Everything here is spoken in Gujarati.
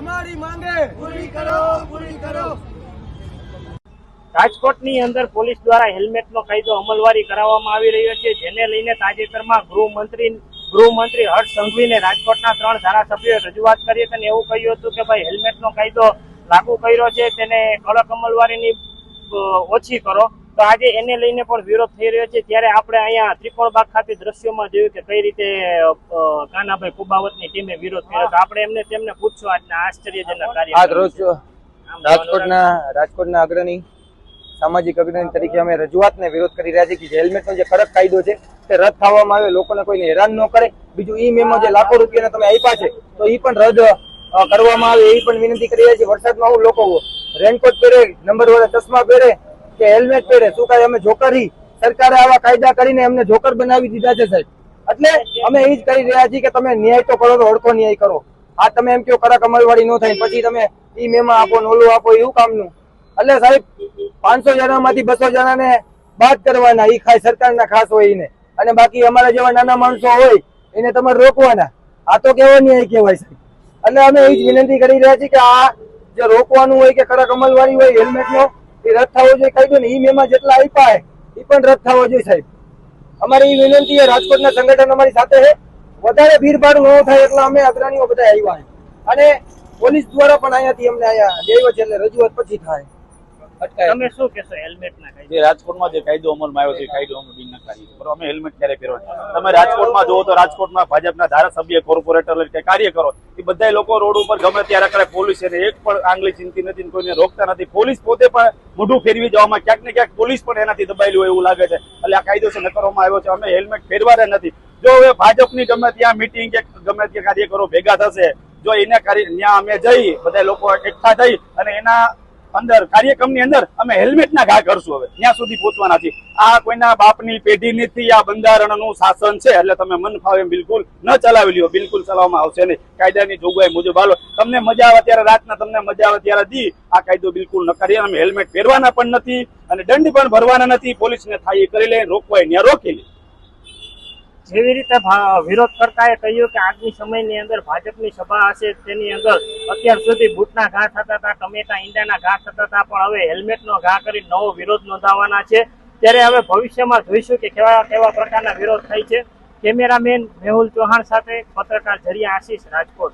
અમારી માંગે. પૂરી કરો પૂરી કરો. રાજકોટની અંદર પોલીસ દ્વારા હેલ્મેટનો કાયદો અમલવારી કરાવવામાં આવી રહ્યો છે જેને લઈને તાજેતરમાં ગૃહમંત્રી ગૃહમંત્રી હર્ષ સંઘવીને રાજકોટના ત્રણ ધારાસભ્યોએ રજૂઆત કરી હતી અને એવું કહ્યું હતું કે ભાઈ હેલ્મેટનો કાયદો લાગુ કર્યો છે તેને કડક અમલવારીની ઓછી કરો. તો આજે એને લઈને પણ વિરોધ થઈ રહ્યો છે. ત્યારે આપણે અહીંયા ત્રિકોણબાગ ખાતે દ્રશ્યોમાં જોયું કે કઈ રીતે કાનાભાઈ કુબાવતની ટીમે વિરોધ કર્યો તો આપણે એમને તેમને પૂછશું આજના આશ્ચર્યજનક કાર્ય આજ રોજ રાજકોટના રાજકોટના અગ્રણી સામાજિક અગ્રણી તરીકે અમે રજૂઆતને વિરોધ કરી રહ્યા છીએ કે હેલ્મેટનો જે કડક કાયદો છે તે રદ થવામાં આવે લોકોને કોઈને હેરાન ન કરે. બીજું ઈ મેમો જે લાખો રૂપિયાના તમે આપ્યા છે તો ઈ પણ રદ કરવામાં આવે એ પણ વિનંતી કરી રહ્યા છીએ. વરસાદમાં હું લોકો રેનકોટ પહેરે નંબર વાળા ચશ્મા પહેરે કે હેલ્મેટ પહેરે. શું કાંઈ અમે જોકરી સરકારે આવા કાયદા કરીને એમને જોકર બનાવી દીધા છે સાહેબ. એટલે અમે એ જ કરી રહ્યા છીએ કે તમે ન્યાય તો કરો તો ઓળખો ન્યાય કરો. આ તમે એમ કયો કડક અમલવાળી ન થાય પછી તમે ઈ મેમાં આપો નોલું આપો એવું કામનું. એટલે સાહેબ, પાંચસો જણામાંથી બસો જણાને બાદ કરવાના. ઈ ખાસ સરકારના ખાસ હોય એને અને બાકી અમારા જેવા નાના માણસો હોય, એને તમારે રોકવાના. આ તો કેવો ન્યાય કહેવાય સાહેબ. એટલે અમે એ જ વિનંતી કરી રહ્યા છીએ કે આ જે રોકવાનું હોય કે કડક અમલવાળી હોય હેલ્મેટનો એ રદ થવો જોઈએ. કાયદો ને, ઈ મેમાં જેટલા આપ્યા એ પણ રદ થવો જોઈએ સાહેબ. અમારી એ વિનંતી છે રાજકોટના સંગઠન અમારી સાથે વધારે ભીડભાડ ન થાય એટલે અમે અગ્રણીઓ બધા આવ્યા અને પોલીસ દ્વારા પણ અહીંયાથી અમને અહીંયા લેવો છે એટલે રજૂઆત પછી થાય. તમે શું કહેશો હેલ્મેટના કાયદા? રાજકોટમાં જે કાયદો અમલમાં આવ્યો છે કાયદો અમે બિન નકારી બરોબર અમે હેલ્મેટ ક્યારે તમે રાજકોટમાં જુઓ તો રાજકોટમાં ભાજપના ધારાસભ્ય કોર્પોરેટર કે કાર્યકરો એ બધા લોકો રોડ ઉપર ગમે ત્યારે કરે પોલીસ એને એક પણ આંગળી ચિંતી નથી કોઈને રોકતા નથી. પોલીસ પોતે પણ મોઢું ફેરવી જવામાં ક્યાંક ને ક્યાંક પોલીસ પણ એનાથી દબાયેલું હોય એવું લાગે છે. એટલે આ કાયદો છે નકારવામાં આવ્યો છે અમે હેલ્મેટ પહેરવાના નથી. જો હવે ભાજપની ગમે ત્યાં મિટિંગ કે ગમે ત્યાં કાર્યકરો ભેગા થશે જો એને કાર્ય ત્યાં અમે જઈ બધા લોકો એકઠા થઈ અને એના અંદર, કાર્યક્રમની અંદર અમે હેલ્મેટના ઘા કરશું હવે. ત્યાં સુધી પહોંચવાના છે આ કોઈના બાપની પેઢી નથી, આ બંધારણનું શાસન છે, એટલે તમે મન ફાવે બિલકુલ ન ચલાવી લ્યો, બિલકુલ ચલાવવામાં આવશે નહીં. કાયદાની જોગવાઈ મુજબ હાલો. તમને મજા આવે ત્યારે રાતના તમને મજા આવે ત્યારે દી. આ કાયદો બિલકુલ ન કરીએ. અમે હેલ્મેટ પહેરવાના પણ નથી અને દંડ પણ ભરવાના નથી. પોલીસને થાય એ કરી લે, રોકવાય ત્યાં રોકી લે. જેવી રીતે ભા- કરતા એ કહ્યું કે આગામી સમયની અંદર ભાજપની સભા હશે, તેની અંદર અત્યાર સુધી બૂટના ઘા થતા હતા, ટમેટા, ઈંડાના ઘા થતા હતા, પણ હવે હેલ્મેટનો ઘા કરી નવો વિરોધ નોંધાવવાના છે. ત્યારે હવે ભવિષ્યમાં જોઈશું કે કેવા કેવા પ્રકારના વિરોધ થાય છે. કેમેરામેન મેહુલ ચૌહાણ સાથે પત્રકાર જરિયા આશીષ રાજકોટ.